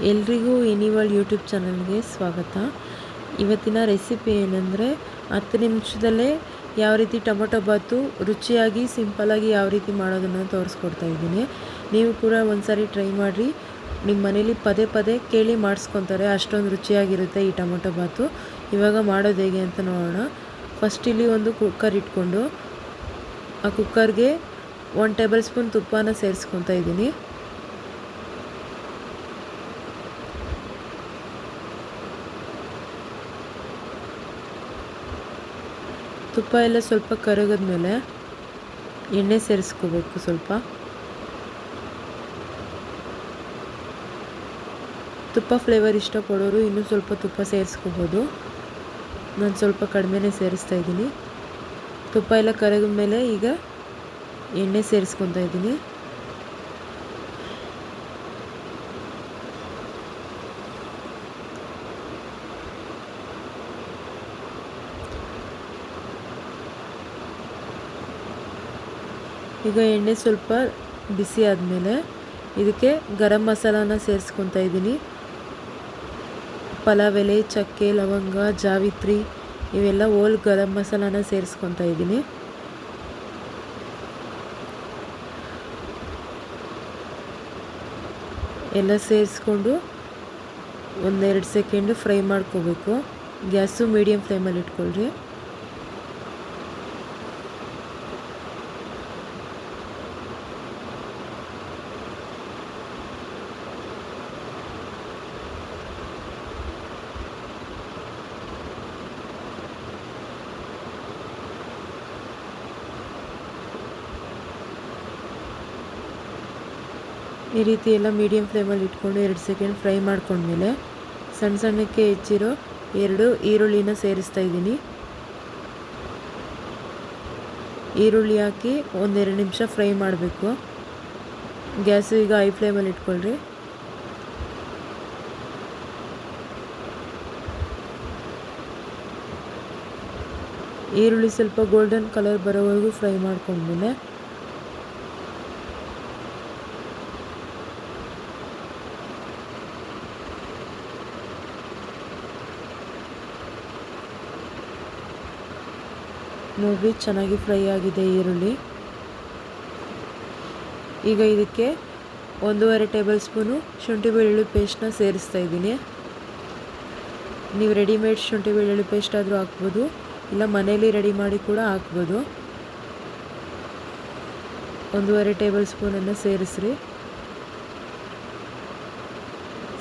ಎಲ್ರಿಗೂ annual YouTube ಚಾನಲ್ಗೆ ಸ್ವಾಗತ. ಇವತ್ತಿನ ರೆಸಿಪಿ ಏನಂದರೆ, ಹತ್ತು ನಿಮಿಷದಲ್ಲೇ ಯಾವ ರೀತಿ ಟೊಮೊಟೊ ಬಾತು ರುಚಿಯಾಗಿ ಸಿಂಪಲಾಗಿ ಯಾವ ರೀತಿ ಮಾಡೋದನ್ನು ತೋರಿಸ್ಕೊಡ್ತಾ ಇದ್ದೀನಿ. ನೀವು ಕೂಡ ಒಂದ್ಸರಿ ಟ್ರೈ ಮಾಡಿರಿ. ನಿಮ್ಮ ಮನೇಲಿ ಪದೇ ಪದೇ ಕೇಳಿ ಮಾಡಿಸ್ಕೊತಾರೆ, ಅಷ್ಟೊಂದು ರುಚಿಯಾಗಿರುತ್ತೆ ಈ ಟೊಮೊಟೊ ಬಾತು. ಇವಾಗ ಮಾಡೋದು ಹೇಗೆ ಅಂತ ನೋಡೋಣ. ಫಸ್ಟ್ ಇಲ್ಲಿ ಒಂದು ಕುಕ್ಕರ್ ಇಟ್ಕೊಂಡು, ಆ ಕುಕ್ಕರ್ಗೆ ಒನ್ ಟೇಬಲ್ ಸ್ಪೂನ್ ತುಪ್ಪನ ಸೇರಿಸ್ಕೊತಾ ಇದ್ದೀನಿ. ತುಪ್ಪ ಎಲ್ಲ ಸ್ವಲ್ಪ ಕರಗಿದ್ಮೇಲೆ ಎಣ್ಣೆ ಸೇರಿಸ್ಕೋಬೇಕು ಸ್ವಲ್ಪ. ತುಪ್ಪ ಫ್ಲೇವರ್ ಇಷ್ಟಪಡೋರು ಇನ್ನೂ ಸ್ವಲ್ಪ ತುಪ್ಪ ಸೇರಿಸ್ಕೋಬೋದು. ನಾನು ಸ್ವಲ್ಪ ಕಡಿಮೆನೇ ಸೇರಿಸ್ತಾ ಇದ್ದೀನಿ. ತುಪ್ಪ ಎಲ್ಲ ಕರಗಿದ ಮೇಲೆ ಈಗ ಎಣ್ಣೆ ಸೇರಿಸ್ಕೊತಾ ಇದ್ದೀನಿ. ಈಗ ಎಣ್ಣೆ ಸ್ವಲ್ಪ ಬಿಸಿ ಆದಮೇಲೆ ಇದಕ್ಕೆ ಗರಂ ಮಸಾಲಾನ ಸೇರಿಸ್ಕೊತಾ ಇದ್ದೀನಿ. ಪಲಾವ್ ಎಲೆ ಚಕ್ಕೆ, ಲವಂಗ, ಜಾವಿತ್ರಿ ಇವೆಲ್ಲ ಓಲ್ ಗರಂ ಮಸಾಲಾನ ಸೇರಿಸ್ಕೊತಾ ಇದ್ದೀನಿ. ಎಲ್ಲ ಸೇರಿಸ್ಕೊಂಡು ಒಂದೆರಡು ಸೆಕೆಂಡು ಫ್ರೈ ಮಾಡ್ಕೋಬೇಕು. ಗ್ಯಾಸು ಮೀಡಿಯಮ್ ಫ್ಲೇಮಲ್ಲಿ ಇಟ್ಕೊಳ್ರಿ. ಈ ರೀತಿ ಎಲ್ಲ ಮೀಡಿಯಮ್ ಫ್ಲೇಮಲ್ಲಿ ಇಟ್ಕೊಂಡು ಎರಡು ಸೆಕೆಂಡ್ ಫ್ರೈ ಮಾಡ್ಕೊಂಡ್ಮೇಲೆ ಸಣ್ಣ ಸಣ್ಣಕ್ಕೆ ಹೆಚ್ಚಿರೋ ಎರಡು ಈರುಳ್ಳಿನ ಸೇರಿಸ್ತಾ ಇದ್ದೀನಿ. ಈರುಳ್ಳಿ ಹಾಕಿ ಒಂದೆರಡು ನಿಮಿಷ ಫ್ರೈ ಮಾಡಬೇಕು. ಗ್ಯಾಸು ಈಗ ಹೈ ಫ್ಲೇಮಲ್ಲಿ ಇಟ್ಕೊಳ್ರಿ. ಈರುಳ್ಳಿ ಸ್ವಲ್ಪ ಗೋಲ್ಡನ್ ಕಲರ್ ಬರೋವರೆಗೂ ಫ್ರೈ ಮಾಡ್ಕೊಂಡ್ಮೇಲೆ ನೋಡಿ ಚೆನ್ನಾಗಿ ಫ್ರೈ ಆಗಿದೆ ಈರುಳ್ಳಿ. ಈಗ ಇದಕ್ಕೆ ಒಂದೂವರೆ ಟೇಬಲ್ ಸ್ಪೂನು ಶುಂಠಿ ಬೆಳ್ಳುಳ್ಳಿ ಪೇಸ್ಟ್ನ ಸೇರಿಸ್ತಾ ಇದ್ದೀನಿ. ನೀವು ರೆಡಿಮೇಡ್ ಶುಂಠಿ ಬೆಳ್ಳುಳ್ಳಿ ಪೇಸ್ಟ್ ಆದರೂ ಹಾಕ್ಬೋದು, ಇಲ್ಲ ಮನೇಲಿ ರೆಡಿ ಮಾಡಿ ಕೂಡ ಹಾಕ್ಬೋದು. ಒಂದೂವರೆ ಟೇಬಲ್ ಸ್ಪೂನನ್ನು ಸೇರಿಸ್ರಿ.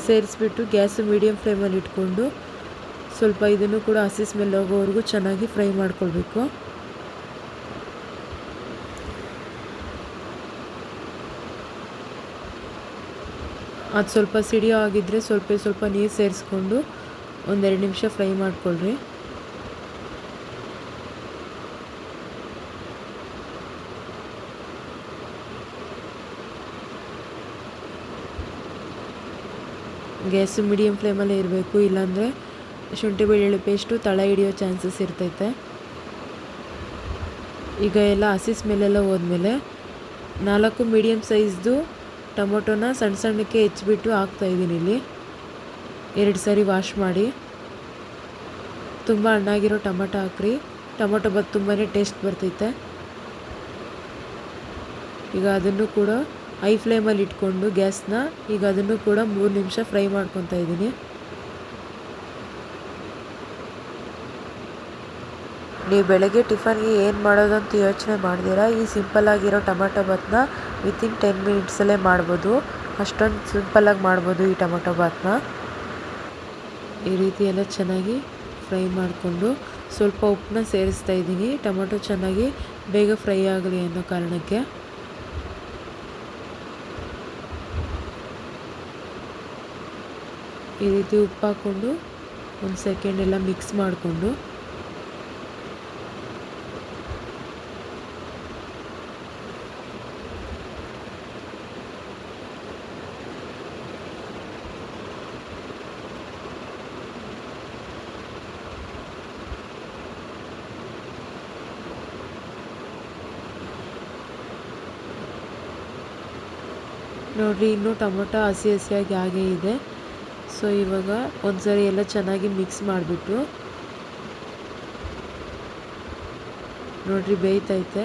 ಸೇರಿಸ್ಬಿಟ್ಟು ಗ್ಯಾಸು ಮೀಡಿಯಮ್ ಫ್ಲೇಮಲ್ಲಿ ಇಟ್ಕೊಂಡು ಸ್ವಲ್ಪ ಇದನ್ನು ಕೂಡ ಹಸಿ ಸ್ಮೆಲ್ ಹೋಗೋವರೆಗೂ ಚೆನ್ನಾಗಿ ಫ್ರೈ ಮಾಡ್ಕೊಳ್ಬೇಕು. ಅದು ಸ್ವಲ್ಪ ಸಿಡಿಯೋ ಆಗಿದ್ದರೆ ಸ್ವಲ್ಪ ಸ್ವಲ್ಪ ನೀರು ಸೇರಿಸ್ಕೊಂಡು ಒಂದೆರಡು ನಿಮಿಷ ಫ್ರೈ ಮಾಡಿಕೊಳ್ಳ್ರಿ ಗ್ಯಾಸು ಮೀಡಿಯಮ್ ಫ್ಲೇಮಲ್ಲೇ ಇರಬೇಕು, ಇಲ್ಲಾಂದರೆ ಶುಂಠಿ ಬೆಳ್ಳುಳ್ಳಿ ಪೇಸ್ಟು, ತಳ ಹಿಡಿಯೋ ಚಾನ್ಸಸ್ ಇರ್ತೈತೆ. ಈಗ ಎಲ್ಲ ಹಸಿ ಮೇಲೆಲ್ಲ ಹೋದ್ಮೇಲೆ ನಾಲ್ಕು ಮೀಡಿಯಮ್ ಸೈಜ್ದು ಟೊಮೊಟೊನ ಸಣ್ಣ ಸಣ್ಣಕ್ಕೆ ಹೆಚ್ಚಿಬಿಟ್ಟು ಹಾಕ್ತಾಯಿದ್ದೀನಿ ಇಲ್ಲಿ. ಎರಡು ಸಾರಿ ವಾಶ್ ಮಾಡಿ. ತುಂಬ ಹಣ್ಣಾಗಿರೋ ಟೊಮೊಟೊ ಹಾಕ್ರಿ. ಟೊಮೊಟೊ ಬತ್ ತುಂಬಾ ಟೇಸ್ಟ್ ಬರ್ತೈತೆ. ಈಗ ಅದನ್ನು ಕೂಡ ಹೈ ಫ್ಲೇಮಲ್ಲಿ ಇಟ್ಕೊಂಡು ಗ್ಯಾಸ್ನ ಈಗ ಅದನ್ನು ಕೂಡ ಮೂರು ನಿಮಿಷ ಫ್ರೈ ಮಾಡ್ಕೊತಾ ಇದ್ದೀನಿ. ನೀವು ಬೆಳಗ್ಗೆ ಟಿಫನ್ಗೆ ಏನು ಮಾಡೋದಂತ ಯೋಚನೆ ಮಾಡ್ತೀರಾ? ಈ ಸಿಂಪಲ್ಲಾಗಿರೋ ಟೊಮೊಟೊ ಬಾತನ್ನ ವಿತಿನ್ ಟೆನ್ ಮಿನಿಟ್ಸಲ್ಲೇ ಮಾಡ್ಬೋದು. ಅಷ್ಟೊಂದು ಸಿಂಪಲ್ಲಾಗಿ ಮಾಡ್ಬೋದು ಈ ಟೊಮೊಟೊ ಬಾತನ್ನ ಈ ರೀತಿ ಎಲ್ಲ ಚೆನ್ನಾಗಿ ಫ್ರೈ ಮಾಡಿಕೊಂಡು ಸ್ವಲ್ಪ ಉಪ್ಪನ್ನ ಸೇರಿಸ್ತಾ ಇದ್ದೀನಿ. ಟೊಮೊಟೊ ಚೆನ್ನಾಗಿ ಬೇಗ ಫ್ರೈ ಆಗಲಿ ಅನ್ನೋ ಕಾರಣಕ್ಕೆ. ಈ ರೀತಿ ಉಪ್ಪು ಹಾಕ್ಕೊಂಡು ಒಂದು ಸೆಕೆಂಡ್ ಎಲ್ಲ ಮಿಕ್ಸ್ ಮಾಡಿಕೊಂಡು ನೋಡಿರಿ, ಇನ್ನೂ ಟೊಮೊಟೊ ಹಸಿ ಹಸಿಯಾಗಿ ಹಾಗೆ ಇದೆ. ಸೊ ಇವಾಗ ಒಂದ್ಸರಿ ಎಲ್ಲ ಚೆನ್ನಾಗಿ ಮಿಕ್ಸ್ ಮಾಡಿಬಿಟ್ಟು ನೋಡ್ರಿ, ಬೇಯ್ತೈತೆ.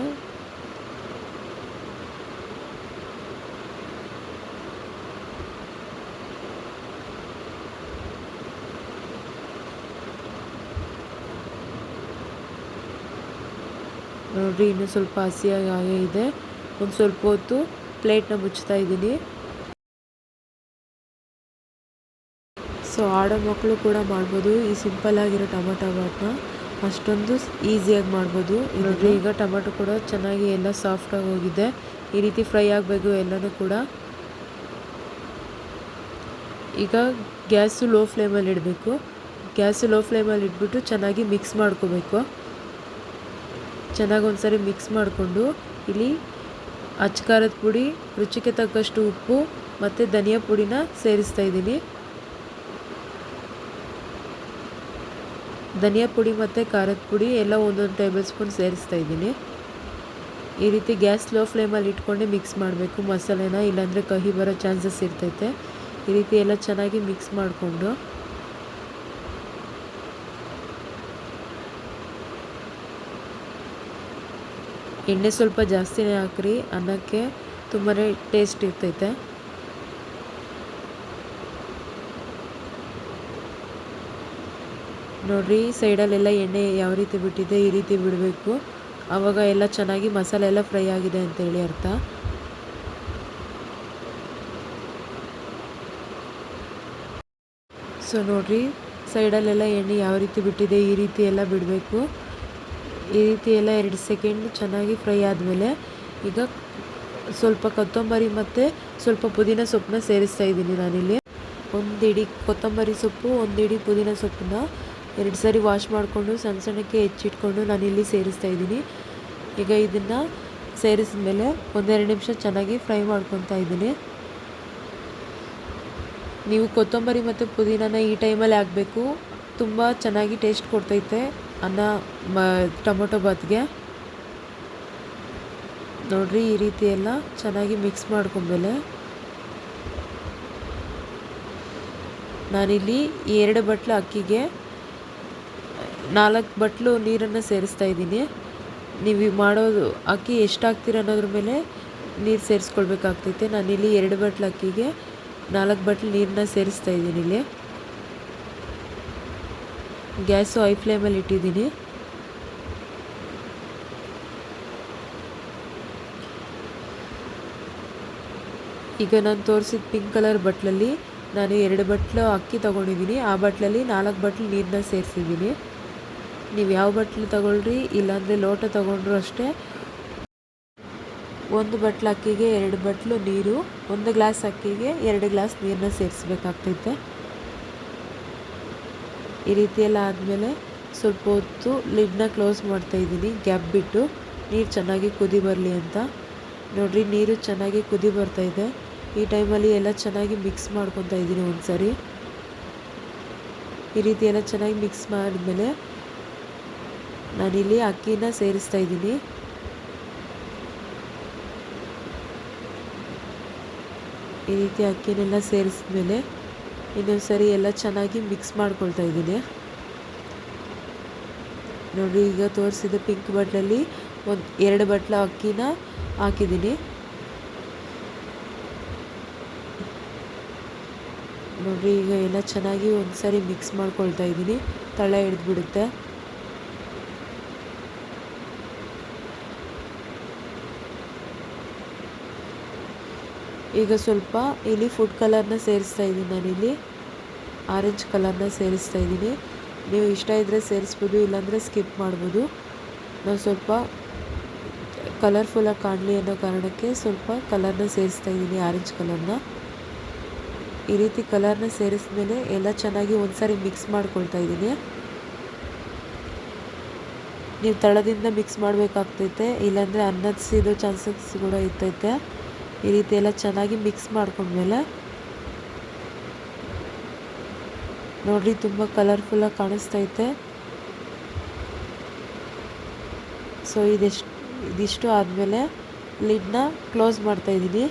ನೋಡಿರಿ, ಇನ್ನೂ ಸ್ವಲ್ಪ ಹಸಿಯಾಗಿ ಹಾಗೆ ಇದೆ. ಒಂದು ಸ್ವಲ್ಪ ಹೊತ್ತು ಪ್ಲೇಟ್ನ ಮುಚ್ತಾ ಇದ್ದೀನಿ. ಸೊ ಆಡೋ ಮಕ್ಕಳು ಕೂಡ ಮಾಡ್ಬೋದು. ಈ ಸಿಂಪಲ್ ಆಗಿರೋ ಟೊಮೊಟೊ ಬಾಟ್ನ ಅಷ್ಟೊಂದು ಈಸಿಯಾಗಿ ಮಾಡ್ಬೋದು. ನೋಡಿ ಈಗ ಟೊಮೊಟೊ ಕೂಡ ಚೆನ್ನಾಗಿ ಎಲ್ಲ ಸಾಫ್ಟಾಗಿ ಹೋಗಿದೆ. ಈ ರೀತಿ ಫ್ರೈ ಆಗಬೇಕು ಎಲ್ಲನೂ ಕೂಡ. ಈಗ ಗ್ಯಾಸು ಲೋ ಫ್ಲೇಮಲ್ಲಿ ಇಡಬೇಕು. ಗ್ಯಾಸು ಲೋ ಫ್ಲೇಮಲ್ಲಿ ಇಟ್ಬಿಟ್ಟು ಚೆನ್ನಾಗಿ ಮಿಕ್ಸ್ ಮಾಡ್ಕೋಬೇಕು. ಚೆನ್ನಾಗಿ ಒಂದ್ಸರಿ ಮಿಕ್ಸ್ ಮಾಡಿಕೊಂಡು ಇಲ್ಲಿ ಅಚ್ಕಾರದ ಪುಡಿ, ರುಚಿಗೆ ತಕ್ಕಷ್ಟು ಉಪ್ಪು ಮತ್ತು ಧನಿಯಾ ಪುಡಿನ ಸೇರಿಸ್ತಾ ಇದ್ದೀನಿ. ಧನಿಯಾ ಪುಡಿ ಮತ್ತು ಖಾರದ ಪುಡಿ ಎಲ್ಲ ಒಂದೊಂದು ಟೇಬಲ್ ಸ್ಪೂನ್ ಸೇರಿಸ್ತಾ ಇದ್ದೀನಿ. ಈ ರೀತಿ ಗ್ಯಾಸ್ ಲೋ ಫ್ಲೇಮಲ್ಲಿ ಇಟ್ಕೊಂಡೆ ಮಿಕ್ಸ್ ಮಾಡಬೇಕು. ಮಸಾಲೆನ ಇಲ್ಲಾಂದರೆ ಕಹಿ ಬರೋ ಚಾನ್ಸಸ್ ಇರ್ತೈತೆ. ಈ ರೀತಿ ಎಲ್ಲ ಚೆನ್ನಾಗಿ ಮಿಕ್ಸ್ ಮಾಡಿಕೊಂಡು ಎಣ್ಣೆ ಸ್ವಲ್ಪ ಜಾಸ್ತಿನೇ ಹಾಕ್ರಿ, ಅನ್ನಕ್ಕೆ ತುಂಬಾ ಟೇಸ್ಟ್ ಇರ್ತೈತೆ. ನೋಡ್ರಿ, ಸೈಡಲ್ಲೆಲ್ಲ ಎಣ್ಣೆ ಯಾವ ರೀತಿ ಬಿಟ್ಟಿದೆ, ಈ ರೀತಿ ಬಿಡಬೇಕು. ಆವಾಗ ಎಲ್ಲ ಚೆನ್ನಾಗಿ ಮಸಾಲೆ ಎಲ್ಲ ಫ್ರೈ ಆಗಿದೆ ಅಂತೇಳಿ ಅರ್ಥ. ಸೊ ನೋಡ್ರಿ, ಸೈಡಲ್ಲೆಲ್ಲ ಎಣ್ಣೆ ಯಾವ ರೀತಿ ಬಿಟ್ಟಿದೆ, ಈ ರೀತಿ ಎಲ್ಲ ಬಿಡಬೇಕು. ಈ ರೀತಿ ಎಲ್ಲ ಎರಡು ಸೆಕೆಂಡ್ ಚೆನ್ನಾಗಿ ಫ್ರೈ ಆದಮೇಲೆ ಈಗ ಸ್ವಲ್ಪ ಕೊತ್ತಂಬರಿ ಮತ್ತು ಸ್ವಲ್ಪ ಪುದೀನ ಸೊಪ್ಪನ್ನ ಸೇರಿಸ್ತಾ ಇದ್ದೀನಿ ನಾನಿಲ್ಲಿ. ಒಂದು ಇಡೀ ಕೊತ್ತಂಬರಿ ಸೊಪ್ಪು, ಒಂದು ಇಡೀ ಪುದೀನ ಸೊಪ್ಪನ್ನ ಎರಡು ಸಾರಿ ವಾಶ್ ಮಾಡಿಕೊಂಡು ಸಣ್ಣ ಸಣ್ಣಕ್ಕೆ ಹೆಚ್ಚಿಟ್ಕೊಂಡು ನಾನಿಲ್ಲಿ ಸೇರಿಸ್ತಾ ಇದ್ದೀನಿ. ಈಗ ಇದನ್ನು ಸೇರಿಸಿದ ಮೇಲೆ ಒಂದೆರಡು ನಿಮಿಷ ಚೆನ್ನಾಗಿ ಫ್ರೈ ಮಾಡ್ಕೊತಾ ಇದ್ದೀನಿ. ನೀವು ಕೊತ್ತಂಬರಿ ಮತ್ತು ಪುದೀನನ ಈ ಟೈಮಲ್ಲಿ ಹಾಕಬೇಕು. ತುಂಬ ಚೆನ್ನಾಗಿ ಟೇಸ್ಟ್ ಕೊಡ್ತೈತೆ. ಅನ್ನ ಮ, ಟೊಮೊಟೊ ಬಾತ್ಗೆ. ನೋಡ್ರಿ ಈ ರೀತಿ ಎಲ್ಲ ಚೆನ್ನಾಗಿ ಮಿಕ್ಸ್ ಮಾಡ್ಕೊಂಡ್ಮೇಲೆ ನಾನಿಲ್ಲಿ ಎರಡು ಬಟ್ಲು ಅಕ್ಕಿಗೆ, ನಾಲ್ಕು ಬಟ್ಲು ನೀರನ್ನು ಸೇರಿಸ್ತಾ ಇದ್ದೀನಿ. ನೀವು ಮಾಡೋದು ಅಕ್ಕಿ ಎಷ್ಟು ಹಾಕ್ತೀರ ಅನ್ನೋದ್ರ ಮೇಲೆ ನೀರು ಸೇರಿಸ್ಕೊಳ್ಬೇಕಾಗ್ತೈತೆ. ನಾನಿಲ್ಲಿ ಎರಡು ಬಟ್ಲು ಅಕ್ಕಿಗೆ ನಾಲ್ಕು ಬಟ್ಲು ನೀರನ್ನ ಸೇರಿಸ್ತಾ ಇದ್ದೀನಿ ಇಲ್ಲಿ. ಗ್ಯಾಸು ಐ ಫ್ಲೇಮಲ್ಲಿ ಇಟ್ಟಿದ್ದೀನಿ. ಈಗ ನಾನು ತೋರಿಸಿದ ಪಿಂಕ್ ಕಲರ್ ಬಟ್ಲಲ್ಲಿ ನಾನು ಎರಡು ಬಟ್ಲು ಅಕ್ಕಿ ತೊಗೊಂಡಿದ್ದೀನಿ. ಆ ಬಟ್ಲಲ್ಲಿ ನಾಲ್ಕು ಬಟ್ಲು ನೀರನ್ನ ಸೇರಿಸಿದ್ದೀನಿ. ನೀವು ಯಾವ ಬಟ್ಲು ತೊಗೊಳ್ರಿ, ಇಲ್ಲಾಂದರೆ ಲೋಟ ತೊಗೊಂಡ್ರು ಅಷ್ಟೇ. ಒಂದು ಬಟ್ಲು ಅಕ್ಕಿಗೆ ಎರಡು ಬಟ್ಲು ನೀರು, ಒಂದು ಗ್ಲಾಸ್ ಅಕ್ಕಿಗೆ ಎರಡು ಗ್ಲಾಸ್ ನೀರನ್ನ ಸೇರಿಸ್ಬೇಕಾಗ್ತೈತೆ. ಈ ರೀತಿಯೆಲ್ಲ ಆದಮೇಲೆ ಸ್ವಲ್ಪ ಹೊತ್ತು ಲಿಡ್ನ ಕ್ಲೋಸ್ ಮಾಡ್ತಾ ಇದ್ದೀನಿ. ಗ್ಯಾಪ್ ಬಿಟ್ಟು ನೀರು ಚೆನ್ನಾಗಿ ಕುದಿ ಬರಲಿ ಅಂತ. ನೋಡಿರಿ, ನೀರು ಚೆನ್ನಾಗಿ ಕುದಿ ಬರ್ತಾ ಇದೆ. ಈ ಟೈಮಲ್ಲಿ ಎಲ್ಲ ಚೆನ್ನಾಗಿ ಮಿಕ್ಸ್ ಮಾಡ್ಕೊತಾ ಇದ್ದೀನಿ ಒಂದು ಸರಿ ಈ ರೀತಿ ಎಲ್ಲ ಚೆನ್ನಾಗಿ ಮಿಕ್ಸ್ ಮಾಡಿದ್ಮೇಲೆ ನಾನಿಲ್ಲಿ ಅಕ್ಕಿನ ಸೇರಿಸ್ತಾ ಇದ್ದೀನಿ. ಈ ರೀತಿ ಅಕ್ಕಿನೆಲ್ಲ ಸೇರಿಸಿದ್ಮೇಲೆ ಇನ್ನೊಂದು ಸರಿ ಎಲ್ಲ ಚೆನ್ನಾಗಿ ಮಿಕ್ಸ್ ಮಾಡ್ಕೊಳ್ತಾ ಇದ್ದೀನಿ. ನೋಡಿ, ಈಗ ತೋರಿಸಿದ ಪಿಂಕ್ ಬಟ್ಲಲ್ಲಿ ಒಂದು ಎರಡು ಬಟ್ಲ ಅಕ್ಕಿನ ಹಾಕಿದ್ದೀನಿ. ನೋಡಿರಿ ಈಗ ಎಲ್ಲ ಚೆನ್ನಾಗಿ ಒಂದು ಸರಿ ಮಿಕ್ಸ್ ಮಾಡ್ಕೊಳ್ತಾ ಇದ್ದೀನಿ. ತಳ ಹಿಡಿದ್ಬಿಡುತ್ತೆ ಈಗ ಸ್ವಲ್ಪ ಇಲ್ಲಿ ಫುಡ್ ಕಲರ್ನ ಸೇರಿಸ್ತಾ ಇದ್ದೀನಿ ನಾನಿಲ್ಲಿ. ಆರೆಂಜ್ ಕಲರ್ನ ಸೇರಿಸ್ತಾ ಇದ್ದೀನಿ. ನೀವು ಇಷ್ಟ ಇದ್ದರೆ ಸೇರಿಸ್ಬೋದು, ಇಲ್ಲಾಂದರೆ ಸ್ಕಿಪ್ ಮಾಡ್ಬೋದು. ನಾವು ಸ್ವಲ್ಪ ಕಲರ್ಫುಲ್ಲಾಗಿ ಕಾಣಲಿ ಅನ್ನೋ ಕಾರಣಕ್ಕೆ ಸ್ವಲ್ಪ ಕಲರ್ನ ಸೇರಿಸ್ತಾ ಇದ್ದೀನಿ ಆರೆಂಜ್ ಕಲರ್ನ ಈ ರೀತಿ ಕಲರ್ನ ಸೇರಿಸಿದ್ಮೇಲೆ ಎಲ್ಲ ಚೆನ್ನಾಗಿ ಒಂದ್ಸಾರಿ ಮಿಕ್ಸ್ ಮಾಡ್ಕೊಳ್ತಾ ಇದ್ದೀನಿ. ನೀವು ತಳದಿಂದ ಮಿಕ್ಸ್ ಮಾಡಬೇಕಾಗ್ತೈತೆ, ಇಲ್ಲಾಂದರೆ ಅನ್ನದ ಚಾನ್ಸಸ್ ಕೂಡ ಇರ್ತೈತೆ. ಈ ರೀತಿ ಎಲ್ಲ ಚೆನ್ನಾಗಿ ಮಿಕ್ಸ್ ಮಾಡ್ಕೊಂಡ್ಮೇಲೆ ನೋಡ್ರಿ ತುಂಬ ಕಲರ್ಫುಲ್ಲಾಗಿ ಕಾಣಿಸ್ತೈತೆ. ಸೊ ಇದೆಷ್ಟು, ಇದಿಷ್ಟು ಆದಮೇಲೆ ಲಿಡ್ನ ಕ್ಲೋಸ್ ಮಾಡ್ತಾಯಿದ್ದೀನಿ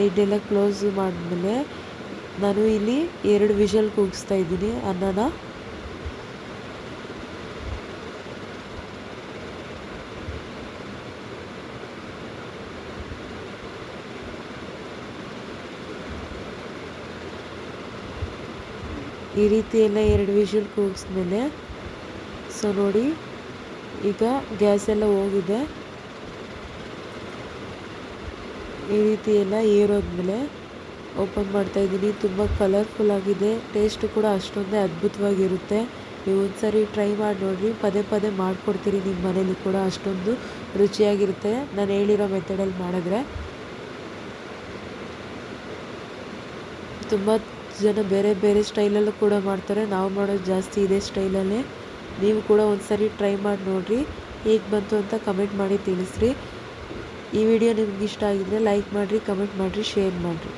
ಲಿಡ್ ಎಲ್ಲ ಕ್ಲೋಸ್ ಮಾಡಿದ್ಮೇಲೆ ನಾನು ಇಲ್ಲಿ ಎರಡು ವಿಷಲ್ ಕೂಗಿಸ್ತಾ ಇದ್ದೀನಿ, ಅನ್ನನ. ಈ ರೀತಿ ಎಲ್ಲ ಎರಡು ವಿಷಲ್ ಕೂಗಿಸ್ಮೇಲೆ ಸೊ ನೋಡಿ, ಈಗ ಗ್ಯಾಸ್ ಎಲ್ಲ ಹೋಗಿದೆ. ಈ ರೀತಿ ಎಲ್ಲ ಏರೋದ್ಮೇಲೆ ಓಪನ್ ಮಾಡ್ತಾ ಇದ್ದೀನಿ. ತುಂಬ ಕಲರ್ಫುಲ್ ಆಗಿದೆ. ಟೇಸ್ಟ್ ಕೂಡ ಅಷ್ಟೊಂದೇ ಅದ್ಭುತವಾಗಿರುತ್ತೆ. ನೀವು ಸಾರಿ ಟ್ರೈ ಮಾಡಿ ನೋಡಿರಿ. ಪದೇ ಪದೇ ಮಾಡಿಕೊಡ್ತೀರಿ ನಿಮ್ಮ ಮನೇಲಿ ಕೂಡ ಅಷ್ಟೊಂದು ರುಚಿಯಾಗಿರುತ್ತೆ. ನಾನು ಹೇಳಿರೋ ಮೆಥಡಲ್ಲಿ ಮಾಡಿದ್ರೆ. ತುಂಬ ಜನ ಬೇರೆ ಬೇರೆ ಸ್ಟೈಲಲ್ಲೂ ಕೂಡ ಮಾಡ್ತಾರೆ. ನಾವು ಮಾಡೋದು ಜಾಸ್ತಿ ಇದೇ ಸ್ಟೈಲಲ್ಲೇ. ನೀವು ಕೂಡ ಒಂದ್ಸರಿ ಟ್ರೈ ಮಾಡಿ ನೋಡಿರಿ. ಹೇಗೆ ಬಂತು ಅಂತ ಕಮೆಂಟ್ ಮಾಡಿ ತಿಳಿಸ್ರಿ. ಈ ವಿಡಿಯೋ ನಿಮ್ಗೆ ಇಷ್ಟ ಆಗಿದ್ರೆ ಲೈಕ್ ಮಾಡಿರಿ, ಕಮೆಂಟ್ ಮಾಡಿರಿ, ಶೇರ್ ಮಾಡಿರಿ.